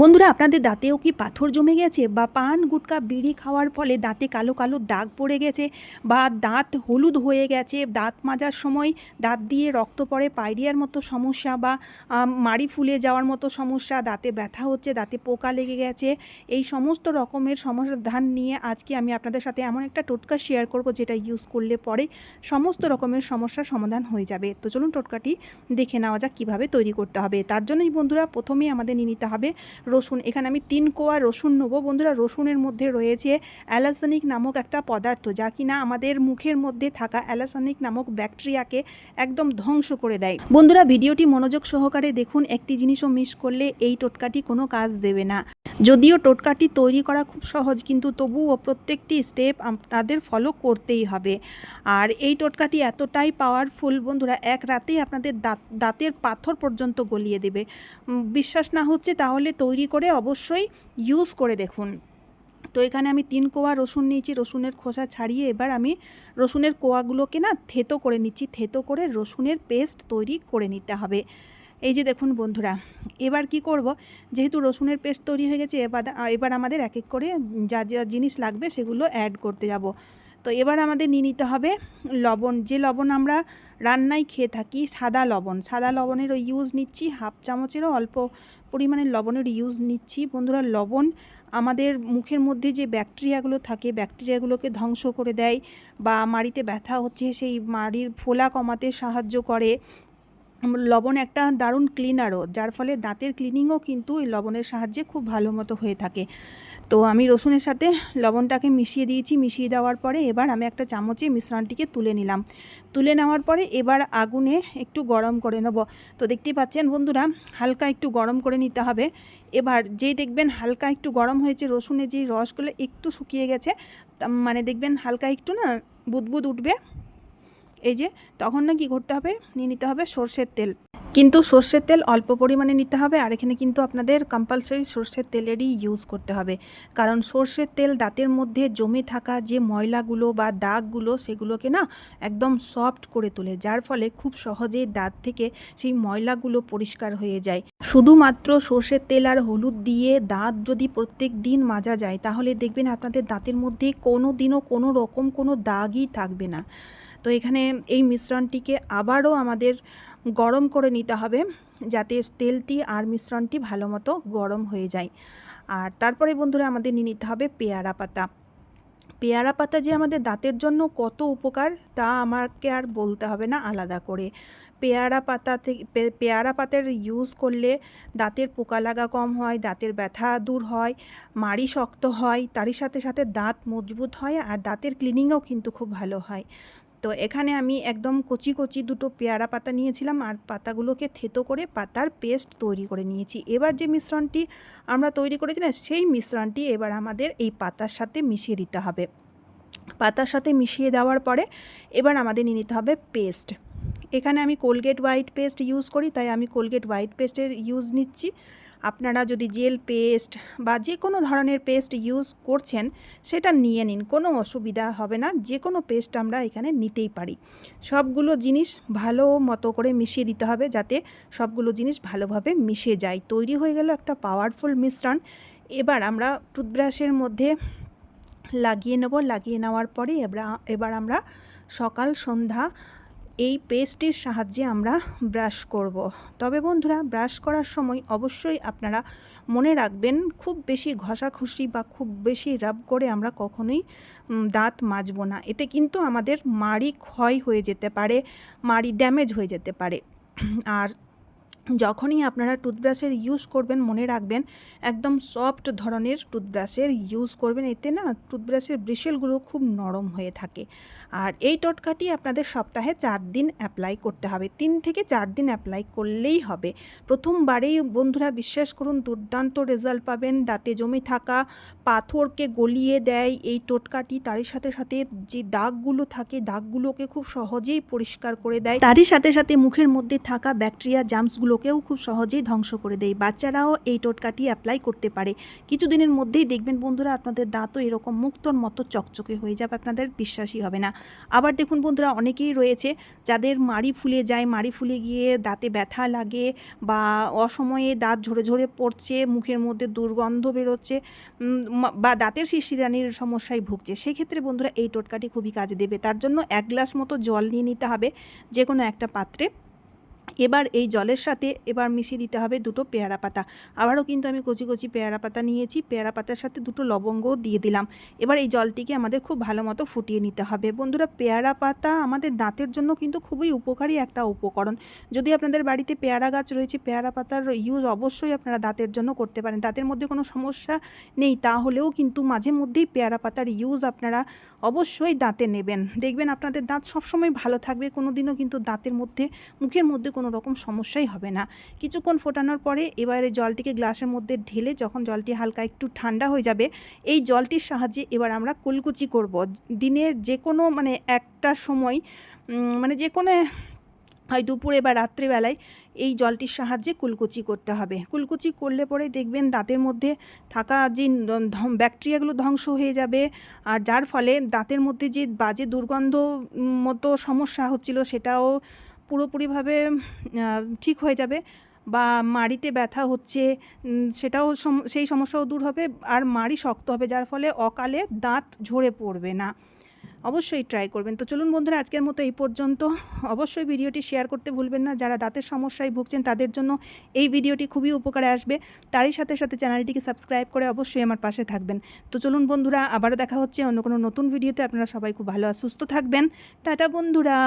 বন্ধুরা, আপনাদের দাঁতেও কি পাথর জমে গেছে? বা পান, গুটকা, বিড়ি খাওয়ার ফলে দাঁতে কালো কালো দাগ পড়ে গেছে? বা দাঁত হলুদ হয়ে গেছে? দাঁত মাজার সময় দাঁত দিয়ে রক্ত পড়ে পাইরিয়ার মতো সমস্যা বা মাড়ি ফুলে যাওয়ার মতো সমস্যা, দাঁতে ব্যথা হচ্ছে, দাঁতে পোকা লেগে গেছে, এই সমস্ত রকমের সমাধান নিয়ে আজকে আমি আপনাদের সাথে এমন একটা টোটকা শেয়ার করব, যেটা ইউজ করলে পরে সমস্ত রকমের সমস্যার সমাধান হয়ে যাবে। তো চলুন টোটকাটি দেখে নেওয়া যাক কীভাবে তৈরি করতে হবে। তার জন্যই বন্ধুরা, প্রথমেই আমাদের নিয়ে নিতে হবে রসুন। এখানে আমি তিন কোয়া রসুন নেব। বন্ধুরা, রসুনের মধ্যে রয়েছে অ্যালাসনিক নামক একটা পদার্থ যা কিনা আমাদের মুখের মধ্যে থাকা অ্যালাসনিক নামক ব্যাকটেরিয়াকে একদম ধ্বংস করে দেয়। বন্ধুরা, ভিডিওটি মনোযোগ সহকারে দেখুন। একটি জিনিসও মিস করলে এই টোটকাটি কোনো কাজ দেবে না। যদিও টোটকাটি তৈরি করা খুব সহজ, কিন্তু তবুও প্রত্যেকটি স্টেপ আপনাদের ফলো করতেই হবে। আর এই টোটকাটি এতটাই পাওয়ারফুল বন্ধুরা, এক রাতেই আপনাদের দাঁত, দাঁতের পাথর পর্যন্ত গলিয়ে দেবে। বিশ্বাস না হচ্ছে তাহলে তৈরি করে অবশ্যই ইউজ করে দেখুন। তো এখানে আমি তিন কোয়া রসুন নিয়েছি, রসুনের খোসা ছাড়িয়ে এবার আমি রসুনের কোয়াগুলোকে না থেতো করে নিচ্ছি, থেতো করে রসুনের পেস্ট তৈরি করে নিতে হবে। এই যে দেখুন বন্ধুরা, এবার কি করব? যেহেতু রসুনের পেস্ট তৈরি হয়ে গেছে, এবার এবার আমাদের এক এক করে যা যা জিনিস লাগবে সেগুলো অ্যাড করতে যাব। তো এবার আমাদের নিয়ে নিতে হবে লবণ। যে লবণ আমরা রান্নায় খেয়ে থাকি, সাদা লবণ। সাদা লবণের ওই ইউজ নিচ্ছি, হাফ চামচেরও অল্প পরিমাণে লবণের ইউজ নিচ্ছি। বন্ধুরা, লবণ আমাদের মুখের মধ্যে যে ব্যাকটেরিয়াগুলো থাকে, ব্যাকটেরিয়াগুলোকে ধ্বংস করে দেয় বা মাড়িতে ব্যথা হচ্ছে, সেই মাড়ির ফোলা কমাতে সাহায্য করে। লবণ একটা দারুণ ক্লিনারও যার ফলে দাঁতের ক্লিনিংও কিন্তু এই লবণের সাহায্যে খুব ভালো মতো হয়ে থাকে। তো আমি রসুনের সাথে লবণটাকে মিশিয়ে দিয়েছি। মিশিয়ে দেওয়ার পরে এবার আমি একটা চামচে মিশ্রণটিকে তুলে নিলাম। তুলে নেওয়ার পরে এবার আগুনে একটু গরম করে নেব। তো দেখতেই পাচ্ছেন বন্ধুরা, হালকা একটু গরম করে নিতে হবে। এবার যেই দেখবেন হালকা একটু গরম হয়েছে, রসুনের যে রসগুলো একটু শুকিয়ে গেছে মানে দেখবেন হালকা একটু না বুদবুদ উঠবে। এই যে, তখন না কি করতে হবে, নিয়ে নিতে হবে সর্ষের তেল। কিন্তু সর্ষের তেল অল্প পরিমাণে নিতে হবে, আর এখানে কিন্তু আপনাদের কম্পালসারি সর্ষের তেলেরই ইউজ করতে হবে। কারণ সর্ষের তেল দাঁতের মধ্যে জমে থাকা যে ময়লাগুলো বা দাগগুলো, সেগুলোকে না একদম সফট করে তোলে, যার ফলে খুব সহজেই দাঁত থেকে সেই ময়লাগুলো পরিষ্কার হয়ে যায়। শুধুমাত্র সর্ষের তেল আর হলুদ দিয়ে দাঁত যদি প্রত্যেক দিন মাজা যায়, তাহলে দেখবেন আপনাদের দাঁতের মধ্যে কোনো দিনও কোনো রকম কোনো দাগই থাকবে না। তো এখানে এই মিশ্রণটিকে আবারও আমাদের গরম করে নিতে হবে যাতে তেলটি আর মিশ্রণটি ভালো মতো গরম হয়ে যায়। আর তারপরে বন্ধুরা আমাদের নিয়ে নিতে হবে পেয়ারা পাতা। পেয়ারা পাতা যে আমাদের দাঁতের জন্য কত উপকার তা আমাকে আর বলতে হবে না আলাদা করে। পেয়ারা পাতা থেকে পেয়ারা পাতার ইউজ করলে দাঁতের পোকা লাগা কম হয়, দাঁতের ব্যথা দূর হয়, মাড়ি শক্ত হয়, তারই সাথে সাথে দাঁত মজবুত হয় আর দাঁতের ক্লিনিংও কিন্তু খুব ভালো হয়। তো এখানে আমি একদম কচি কচি দুটো পেয়ারা পাতা নিয়েছিলাম আর পাতাগুলোকে থেতো করে পাতার পেস্ট তৈরি করে নিয়েছি। এবার যে মিশ্রণটি আমরা তৈরি করেছি না, সেই মিশ্রণটি এবার আমাদের এই পাতার সাথে মিশিয়ে দিতে হবে। পাতার সাথে মিশিয়ে দেওয়ার পরে এবার আমাদের নিয়ে নিতে হবে পেস্ট। এখানে আমি কোলগেট হোয়াইট পেস্ট ইউজ করি, তাই আমি কোলগেট হোয়াইট পেস্টের ইউজ নিচ্ছি। আপনারা যদি জেল পেস্ট বা যে কোনো ধরনের পেস্ট ইউজ করছেন, সেটা নিয়ে নিন। কোনো অসুবিধা হবে না। যে কোনো পেস্ট আমরা এখানে নিতেই পারি। সবগুলো জিনিস ভালো মতো করে মিশিয়ে দিতে হবে যাতে সবগুলো জিনিস ভালোভাবে মিশে যায়। তৈরি হয়ে গেল একটা পাওয়ারফুল মিশ্রণ। এবার আমরা টুথব্রাশের মধ্যে লাগিয়ে নেব। লাগিয়ে নেওয়ার পরে এবার এবার আমরা সকাল, সন্ধ্যা এই পেস্টের সাহায্যে আমরা ব্রাশ করব। তবে বন্ধুরা, ব্রাশ করার সময় অবশ্যই আপনারা মনে রাখবেন, খুব বেশি ঘষাঘষি বা খুব বেশি রাব করে আমরা কখনোই দাঁত মাজবো না। এতে কিন্তু আমাদের মাড়ি ক্ষয় হয়ে যেতে পারে, মাড়ি ড্যামেজ হয়ে যেতে পারে। আর যখনই আপনারা টুথব্রাশের ইউজ করবেন, মনে রাখবেন, একদম সফট ধরনের টুথব্রাশের ইউজ করবেন, এতে না টুথব্রাশের ব্রিশেলগুলো খুব নরম হয়ে থাকে। আর এই টোটকাটি আপনাদের সপ্তাহে চার দিন অ্যাপ্লাই করতে হবে। তিন থেকে চার দিন অ্যাপ্লাই করলেই হবে। প্রথমবারেই বন্ধুরা বিশ্বাস করুন, দুর্দান্ত রেজাল্ট পাবেন। দাঁতে জমে থাকা পাথরকে গলিয়ে দেয় এই টোটকাটি। তারই সাথে সাথে যে দাগগুলো থাকে, দাগগুলোকে খুব সহজেই পরিষ্কার করে দেয়। তারই সাথে সাথে মুখের মধ্যে থাকা ব্যাকটেরিয়া জামসগুলো দাঁতগুলোকেও খুব সহজেই ধ্বংস করে দেয়। বাচ্চারাও এই টোটকাটি অ্যাপ্লাই করতে পারে। কিছুদিনের মধ্যেই দেখবেন বন্ধুরা, আপনাদের দাঁতও এরকম মুক্তর মতো চকচকে হয়ে যাবে, আপনাদের বিশ্বাসই হবে না। আবার দেখুন বন্ধুরা, অনেকেই রয়েছে যাদের মাড়ি ফুলে যায়, মাড়ি ফুলে গিয়ে দাঁতে ব্যথা লাগে বা অসময়ে দাঁত ঝরে ঝরে পড়ছে, মুখের মধ্যে দুর্গন্ধ বেরোচ্ছে বা দাঁতের শিশিরানির সমস্যায় ভুগছে, সেক্ষেত্রে বন্ধুরা এই টোটকাটি খুবই কাজে দেবে। তার জন্য এক গ্লাস মতো জল নিয়ে নিতে হবে যে কোনো একটা পাত্রে। এবার এই জলের সাথে এবার মিশিয়ে দিতে হবে দুটো পেয়ারা পাতা। আবারও কিন্তু আমি কচি কচি পেয়ারা পাতা নিয়েছি। পেয়ারা পাতার সাথে দুটো লবঙ্গও দিয়ে দিলাম। এবার এই জলটিকে আমাদের খুব ভালো মতো ফুটিয়ে নিতে হবে। বন্ধুরা, পেয়ারা পাতা আমাদের দাঁতের জন্য কিন্তু খুবই উপকারী একটা উপকরণ। যদি আপনাদের বাড়িতে পেয়ারা গাছ রয়েছে, পেয়ারা পাতার ইউজ অবশ্যই আপনারা দাঁতের জন্য করতে পারেন। দাঁতের মধ্যে কোনো সমস্যা নেই, তাহলেও কিন্তু মাঝে মধ্যেই পেয়ারা পাতার ইউজ আপনারা অবশ্যই দাঁতে নেবেন। দেখবেন আপনাদের দাঁত সবসময় ভালো থাকবে কোনো দিনও কিন্তু দাঁতের মধ্যে, মুখের মধ্যে কোনো রকম সমস্যাই হবে না। কিছুক্ষণ ফোটানোর পরে এবারে জলটিকে গ্লাসের মধ্যে ঢেলে যখন জলটি হালকা একটু ঠান্ডা হয়ে যাবে, এই জলটির সাহায্যে এবার আমরা কুলকুচি করব। দিনের যে কোনো মানে একটা সময় মানে যে কোনো হয় দুপুরে বা রাত্রিবেলায় এই জলটির সাহায্যে কুলকুচি করতে হবে। কুলকুচি করলে পরে দেখবেন দাঁতের মধ্যে থাকা যে ব্যাকটেরিয়াগুলো ধ্বংস হয়ে যাবে। আর যার ফলে দাঁতের মধ্যে যে বাজে দুর্গন্ধ মতো সমস্যা হচ্ছিল সেটাও পুরোপুরিভাবে ঠিক হয়ে যাবে বা মাড়িতে ব্যথা হচ্ছে সেটাও সেই সমস্যাও দূর হবে আর মাড়ি শক্ত হবে, যার ফলে অকালে দাঁত ঝরে পড়বে না। অবশ্যই ট্রাই করবেন। তো চলুন বন্ধুরা, আজকের মতো এই পর্যন্ত। অবশ্যই ভিডিওটি শেয়ার করতে ভুলবেন না। যারা দাঁতের সমস্যায় ভুগছেন, তাদের জন্য এই ভিডিওটি খুবই উপকারে আসবে। তারই সাথে সাথে চ্যানেলটিকে সাবস্ক্রাইব করে অবশ্যই আমার পাশে থাকবেন। তো চলুন বন্ধুরা, আবারও দেখা হচ্ছে অন্য কোনো নতুন ভিডিওতে। আপনারা সবাই খুব ভালো আর সুস্থ থাকবেন। টাটা বন্ধুরা!